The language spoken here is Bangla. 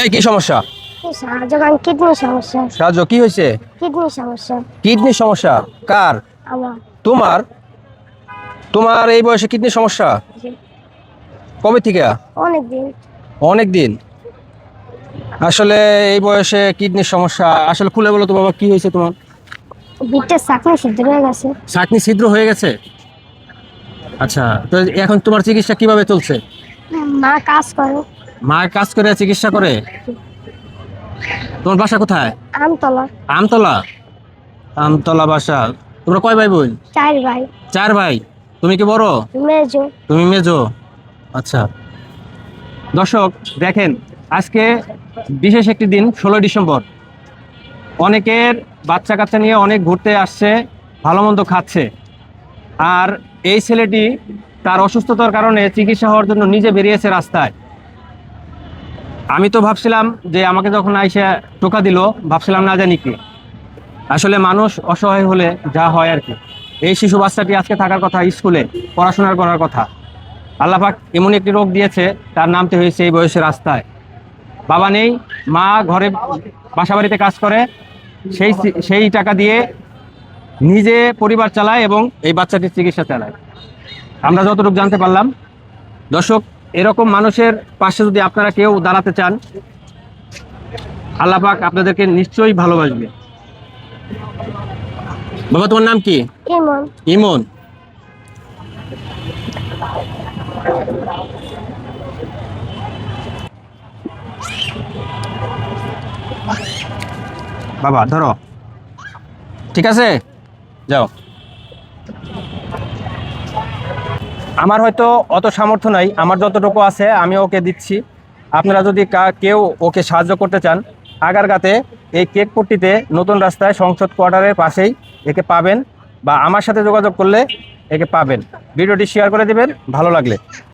এই কি সমস্যা? সাহায্য কিডনি সমস্যা। সাহায্য কি হয়েছে? কিডনি সমস্যা। কার? আমার। তোমার? তোমার এই বয়সে সমস্যা? কবে থেকে? অনেক দিন অনেক দিন আসলে এই বয়সে কিডনির সমস্যা আসলে খুলে বলো তো বাবা কি হয়েছে তোমার? বিটটা সিদ্ধ হয়ে গেছে। ছিদ্র হয়ে গেছে? আচ্ছা তো এখন তোমার চিকিৎসা কীভাবে চলছে? মা কাজ করে। মা কাজ করে চিকিৎসা করে? তোমার বাসা কোথায়? আমতলা। আমতলা? আমতলা বাসা। তোমরা কয় ভাই বোন চার ভাই। চার ভাই। তুমি কি বড়? মেজো। তুমি মেজো? আচ্ছা। দর্শক দেখেন আজকে বিশেষ একটি দিন ষোলোই ডিসেম্বর। অনেকের বাচ্চা কাচ্চা নিয়ে অনেক ঘুরতে আসছে ভালো মন্দ খাচ্ছে। আর এই ছেলেটি তার অসুস্থতার কারণে চিকিৎসা হওয়ার জন্য নিজে বেরিয়েছে রাস্তায়। আমি তো ভাবছিলাম যে আমাকে যখন আইসে টোকা দিল, ভাবছিলাম না জানি কি। আসলে মানুষ অসহায় হলে যা হয় আর কি। এই শিশু বাচ্চাটি আজকে থাকার কথা, স্কুলে পড়াশোনার করার কথা। আল্লাপাক এমন একটি রোগ দিয়েছে, তার নামতে হয়েছে এই বয়সে রাস্তায়। বাবা নেই, মা ঘরে বাসা বাড়িতে কাজ করে, সেই সেই টাকা দিয়ে নিজে পরিবার চালায় এবং এই বাচ্চাটির চিকিৎসা চালায়। আমরা যতটুকু জানতে পারলাম, দর্শক এরকম মানুষের পাশে যদি আপনারা কেউ দাঁড়াতে চান আল্লাপাক আপনাদেরকে নিশ্চয়ই ভালোবাসবে। বাবা তোমার নাম কি? ইমন। বাবা ধরো। ঠিক আছে? যাও। আমার হয়তো অত সামর্থ্য নাই, আমার যতটুকু আছে আমি ওকে দিচ্ছি। আপনারা যদি কেউ ওকে সাহায্য করতে চান আগার গাতে এই কেকপট্টিতে নতুন রাস্তায় সংসদ কোয়ার্টারের পাশেই একে পাবেন বা আমার সাথে যোগাযোগ করলে একে পাবেন। ভিডিওটি শেয়ার করে দেবেন, ভালো লাগলে।